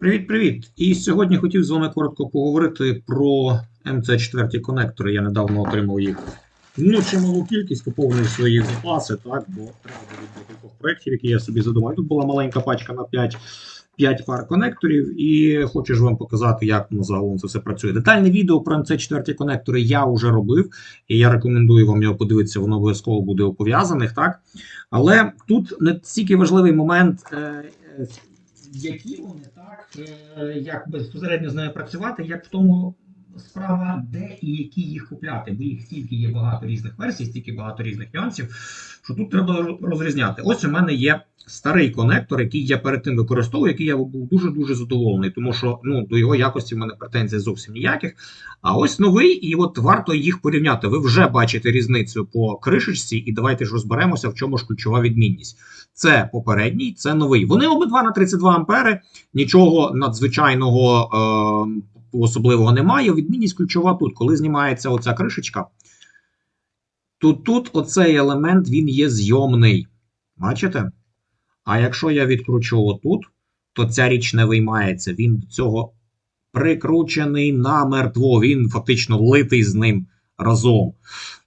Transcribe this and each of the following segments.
Привіт-привіт! І сьогодні хотів з вами коротко поговорити про МЦ4 конектори. Я недавно отримав їх ну, чималу кількість, поповнив свої запаси, так, бо треба було декількох проєктів, які я собі задумав. Тут була маленька пачка на 5, 5 пар конекторів, і хочу ж вам показати, як ну, загалом це все працює. Детальне відео про МЦ4 конектори я вже робив, і я рекомендую вам його подивитися, воно обов'язково буде у пов'язаних, так? Але тут не стільки важливий момент. Е, які вони так, е, як безпосередньо з ними працювати, як в тому справа, де і які їх купляти, бо їх стільки є багато різних версій, стільки багато різних нюансів, що тут треба розрізняти. Ось у мене є старий конектор, який я перед тим використовую, який я був дуже дуже задоволений, тому що ну до його якості в мене претензій зовсім ніяких. А ось новий, і от варто їх порівняти. Ви вже бачите різницю по кришечці, і давайте ж розберемося, в чому ж ключова відмінність. Це попередній, це новий. Вони обидва на 32 ампери, нічого надзвичайного е, особливого немає. Відмінність ключова тут, коли знімається оця кришечка. то тут оцей елемент він є зйомний. Бачите? А якщо я відкручу отут, то ця річ не виймається. Він до цього прикручений намертво, він фактично влитий з ним разом.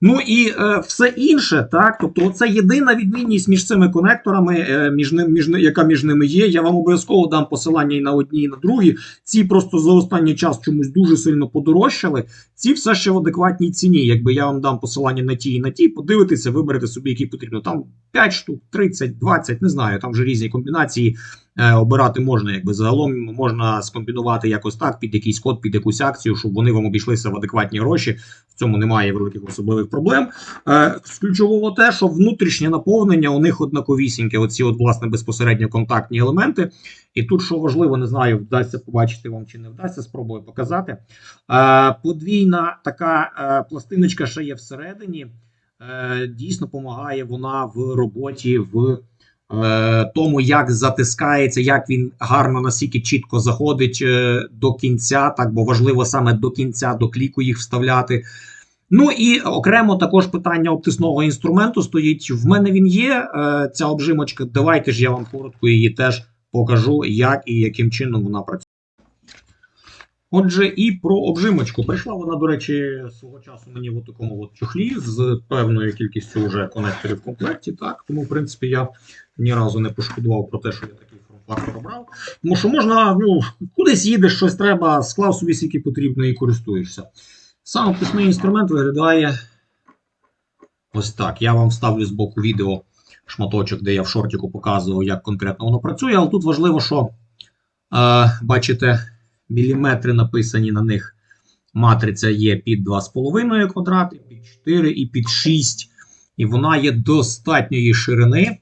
Ну і е, все інше, так. Тобто, це єдина відмінність між цими конекторами, е, між ним, між, яка між ними є. Я вам обов'язково дам посилання і на одні, і на другі. Ці просто за останній час чомусь дуже сильно подорожчали. Ці все ще в адекватній ціні. Якби я вам дам посилання на ті і на ті, подивитися, виберете собі, які потрібно. Там 5 штук, 30, 20, не знаю, там вже різні комбінації. Е, обирати можна, якби загалом можна скомбінувати якось так під якийсь код, під якусь акцію, щоб вони вам обійшлися в адекватні гроші. В цьому немає великих особливих проблем. Е, ключового те, що внутрішнє наповнення у них однаковісіньке, оці от, власне, безпосередньо контактні елементи. І тут, що важливо, не знаю, вдасться побачити вам чи не вдасться, спробую показати. Е, подвійна така пластиночка ще є всередині. Дійсно допомагає вона в роботі в. Е, тому, як затискається, як він гарно настільки чітко заходить е, до кінця, так бо важливо саме до кінця, до кліку їх вставляти. Ну і окремо також питання обтисного інструменту стоїть. В мене він є. Е, ця обжимочка. Давайте ж я вам коротко її теж покажу, як і яким чином вона працює. Отже, і про обжимочку. Прийшла вона, до речі, свого часу мені в такому от чохлі з певною кількістю вже конекторів в комплекті. Так, Тому, в принципі, я ні разу не пошкодував про те, що я такий форм-фактор обрав. Тому що можна, ну, кудись їдеш, щось треба, склав собі скільки потрібно і користуєшся. Сам описний інструмент виглядає ось так. Я вам вставлю з боку відео шматочок, де я в шортіку показував, як конкретно воно працює, але тут важливо, що е, бачите міліметри написані на них. Матриця є під 2,5 квадрати, під 4 і під 6. І вона є достатньої ширини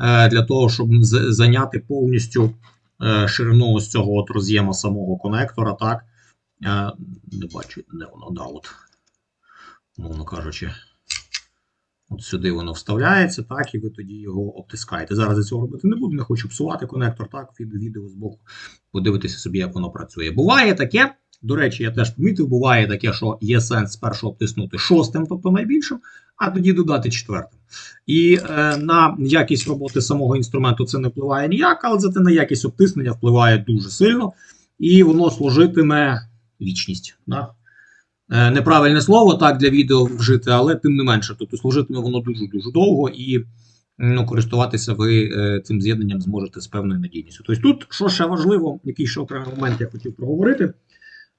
е, для того, щоб зайняти повністю е, ширину ось цього от роз'єма самого конектора. так. Е, не бачу, де воно да, от, мовно кажучи. От сюди воно вставляється, так, і ви тоді його обтискаєте. Зараз я цього робити не буду, не хочу псувати конектор, так, від відео з подивитися собі, як воно працює. Буває таке, до речі, я теж помітив, буває таке, що є сенс спершу обтиснути шостим, тобто найбільшим, а тоді додати четвертим. І е, на якість роботи самого інструменту це не впливає ніяк, але зате на якість обтиснення впливає дуже сильно, і воно служитиме вічність. Да? Е, неправильне слово так для відео вжити, але тим не менше, тобто служитиме воно дуже-дуже довго і ну, користуватися ви е, цим з'єднанням зможете з певною надійністю. Тобто тут, що ще важливо, який ще окремий момент я хотів проговорити,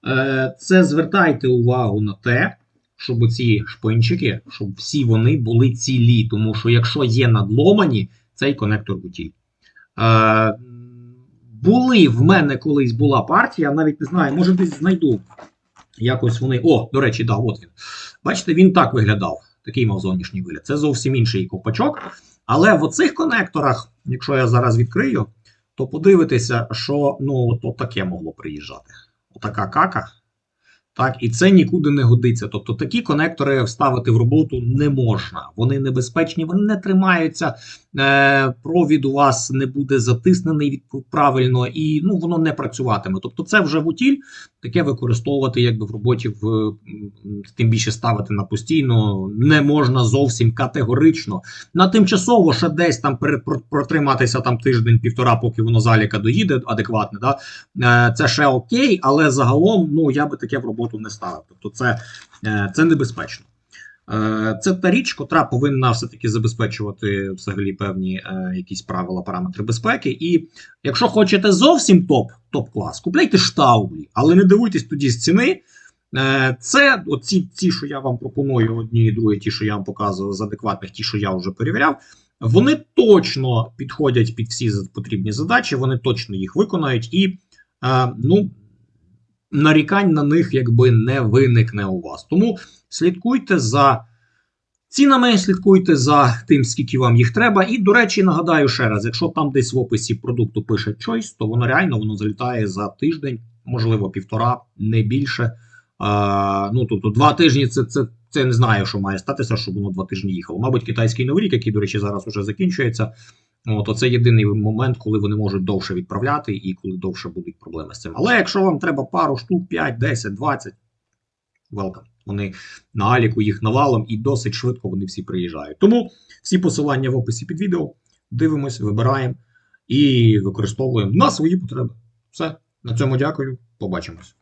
е, це звертайте увагу на те, щоб ці шпинчики, щоб всі вони були цілі, тому що якщо є надломані, цей конектор бутіль. Були в мене колись була партія, навіть не знаю, може десь знайду. Якось вони. О, до речі, да, от він. Бачите, він так виглядав. Такий мав зовнішній вигляд. Це зовсім інший ковпачок. Але в оцих конекторах, якщо я зараз відкрию, то подивитися, що ну, от, от таке могло приїжджати. Отака кака. Так, І це нікуди не годиться. Тобто такі конектори вставити в роботу не можна. Вони небезпечні, вони не тримаються провід у вас не буде затиснений правильно, і ну, воно не працюватиме. Тобто, це вже в утіль, таке використовувати якби в роботі, в, тим більше ставити на постійно не можна зовсім категорично. На тимчасово ще десь там протриматися там тиждень-півтора, поки воно заліка доїде адекватне. Да? Е, Це ще окей, але загалом ну, я би таке в роботу не ставив. Тобто, це, е, це небезпечно. Е, Це та річ, котра повинна все-таки забезпечувати взагалі певні е, якісь правила, параметри безпеки. І якщо хочете зовсім топ, топ-клас, купляйте штаублі, але не дивуйтесь тоді з ціни. Е, Це оці ці, що я вам пропоную, одні і другі, ті, що я вам показував з адекватних, ті, що я вже перевіряв, вони точно підходять під всі потрібні задачі, вони точно їх виконають, і ну, нарікань на них якби не виникне у вас. Тому слідкуйте за цінами, слідкуйте за тим, скільки вам їх треба. І, до речі, нагадаю ще раз: якщо там десь в описі продукту пише Choice, то воно реально воно залітає за тиждень, можливо, півтора, не більше. А, ну, тобто, два тижні це, це, це не знаю, що має статися, щоб воно два тижні їхало. Мабуть, китайський новий рік, який, до речі, зараз уже закінчується. От, оце єдиний момент, коли вони можуть довше відправляти і коли довше будуть проблеми з цим. Але якщо вам треба пару штук, 5, 10, 20, welcome. Вони на Аліку їх навалом і досить швидко вони всі приїжджають. Тому всі посилання в описі під відео. Дивимось, вибираємо і використовуємо на свої потреби. Все. На цьому дякую. Побачимось.